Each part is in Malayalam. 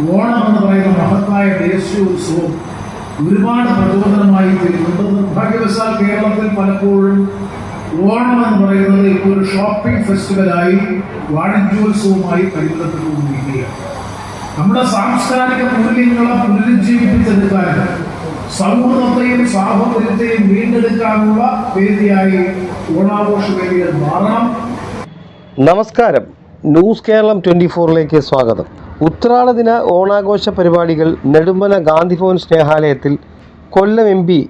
ഓണം എന്ന് പറയുന്ന മഹത്തായ ദേശീയോത്സവം ഒരുപാട് പ്രചോദനമായി തീരുന്നുണ്ട്. നിർഭാഗ്യവശാൽ കേരളത്തിൽ പലപ്പോഴും ഓണം എന്ന് പറയുന്നത് ഇപ്പോൾ ഒരു ഷോപ്പിംഗ് ഫെസ്റ്റിവലായി വാണിജ്യോത്സവമായി പരിമിതപ്പെട്ടുകൊണ്ടിരിക്കുകയാണ്. നമ്മുടെ സാംസ്കാരിക മൂല്യങ്ങളെ പുനരുജ്ജീവിപ്പിച്ചെടുക്കാൻ സൗഹൃദത്തെയും സാഹോദര്യത്തെയും വീണ്ടെടുക്കാനുള്ള വേദിയായി ഓണാഘോഷ വേദികൾ മാറണം. നമസ്കാരം. ന്യൂസ് കേരളം ട്വന്റി ഫോറിലേക്ക് സ്വാഗതം. ഉത്രാട ദിന ഓണാഘോഷ പരിപാടികൾ Nedumpana Gandhibhavan സ്നേഹാലയത്തിൽ Kollam M P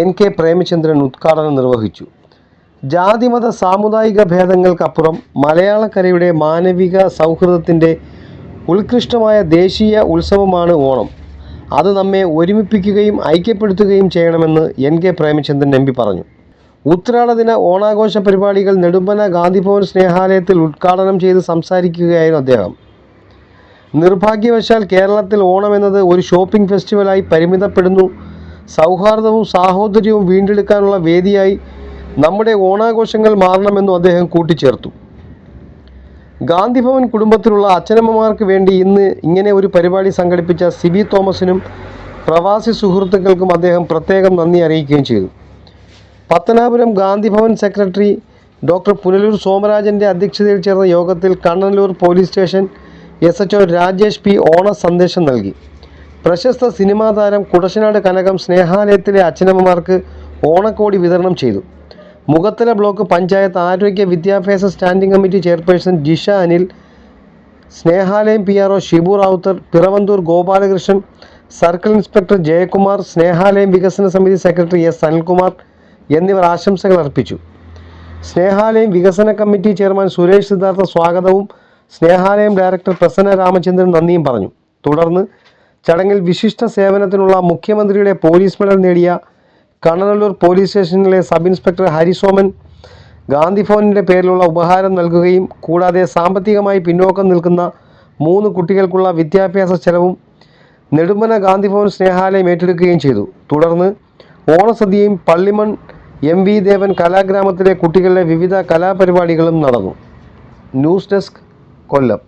N K Premachandran ഉദ്ഘാടനം നിർവഹിച്ചു. ജാതിമത സാമുദായിക ഭേദങ്ങൾക്കപ്പുറം മലയാളക്കരയുടെ മാനവിക സൗഹൃദത്തിന്റെ ഉത്കൃഷ്ടമായ ദേശീയ ഉത്സവമാണ് ഓണം. അത് നമ്മെ ഒരുമിപ്പിക്കുകയും ഐക്യപ്പെടുത്തുകയും ചെയ്യണമെന്ന് N K Premachandran M P പറഞ്ഞു. ഉത്രാട ദിന ഓണാഘോഷ പരിപാടികൾ നെടുമ്പന ഗാന്ധിഭവൻ സ്നേഹാലയത്തിൽ ഉദ്ഘാടനം ചെയ്ത് സംസാരിക്കുകയായിരുന്നു അദ്ദേഹം. നിർഭാഗ്യവശാൽ കേരളത്തിൽ ഓണം എന്നത് ഒരു ഷോപ്പിംഗ് ഫെസ്റ്റിവലായി പരിമിതപ്പെടുന്നു. സൗഹാർദ്ദവും സാഹോദര്യവും വീണ്ടെടുക്കാനുള്ള വേദിയായി നമ്മുടെ ഓണാഘോഷങ്ങൾ മാറണമെന്നും അദ്ദേഹം കൂട്ടിച്ചേർത്തു. ഗാന്ധിഭവൻ കുടുംബത്തിലുള്ള അച്ഛനമ്മമാർക്ക് വേണ്ടി ഇന്ന് ഇങ്ങനെ ഒരു പരിപാടി സംഘടിപ്പിച്ച സി സിബി തോമസിനും പ്രവാസി സുഹൃത്തുക്കൾക്കും അദ്ദേഹം പ്രത്യേകം നന്ദി അറിയിക്കുകയും ചെയ്തു. പത്തനാപുരം ഗാന്ധിഭവൻ സെക്രട്ടറി ഡോക്ടർ പുനലൂർ സോമരാജന്റെ അധ്യക്ഷതയിൽ ചേർന്ന യോഗത്തിൽ Kannanallur police station S H Rajesh P ഓണ സന്ദേശം നൽകി. പ്രശസ്ത സിനിമാ താരം കുടശനാട് കനകം സ്നേഹാലയത്തിലെ അച്ഛനമ്മമാർക്ക് ഓണക്കോടി വിതരണം ചെയ്തു. മുഖത്തല ബ്ലോക്ക് പഞ്ചായത്ത് ആരോഗ്യ വിദ്യാഭ്യാസ standing committee chairperson Jisha Anil Snehalayam P R O Shibu Ravuthar Piravanthoor Gopalakrishnan circle inspector Jayakumar Snehalayam വികസന സമിതി സെക്രട്ടറി എസ് അനിൽകുമാർ എന്നിവർ ആശംസകൾ അർപ്പിച്ചു. സ്നേഹാലയം വികസന കമ്മിറ്റി ചെയർമാൻ സുരേഷ് സിദ്ധാർത്ഥ സ്വാഗതവും സ്നേഹാലയം ഡയറക്ടർ പ്രസന്ന രാമചന്ദ്രൻ നന്ദിയും പറഞ്ഞു. തുടർന്ന് ചടങ്ങിൽ വിശിഷ്ട സേവനത്തിനുള്ള മുഖ്യമന്ത്രിയുടെ പോലീസ് മെഡൽ നേടിയ കണ്ണനല്ലൂർ പോലീസ് സ്റ്റേഷനിലെ സബ് ഇൻസ്പെക്ടർ ഹരിസോമൻ ഗാന്ധി ഭവനിന്റെ പേരിലുള്ള ഉപഹാരം നൽകുകയും കൂടാതെ സാമ്പത്തികമായി പിന്നോക്കം നിൽക്കുന്ന മൂന്ന് കുട്ടികൾക്കുള്ള വിദ്യാഭ്യാസ ചെലവും നെടുമ്പന ഗാന്ധിഭവൻ സ്നേഹാലയം ഏറ്റെടുക്കുകയും ചെയ്തു. തുടർന്ന് ഓണസദ്യയും പള്ളിമൺ എം വി ദേവൻ കലാഗ്രാമത്തിലെ കുട്ടികളുടെ വിവിധ കലാപരിപാടികളും നടന്നു. News desk Kollam.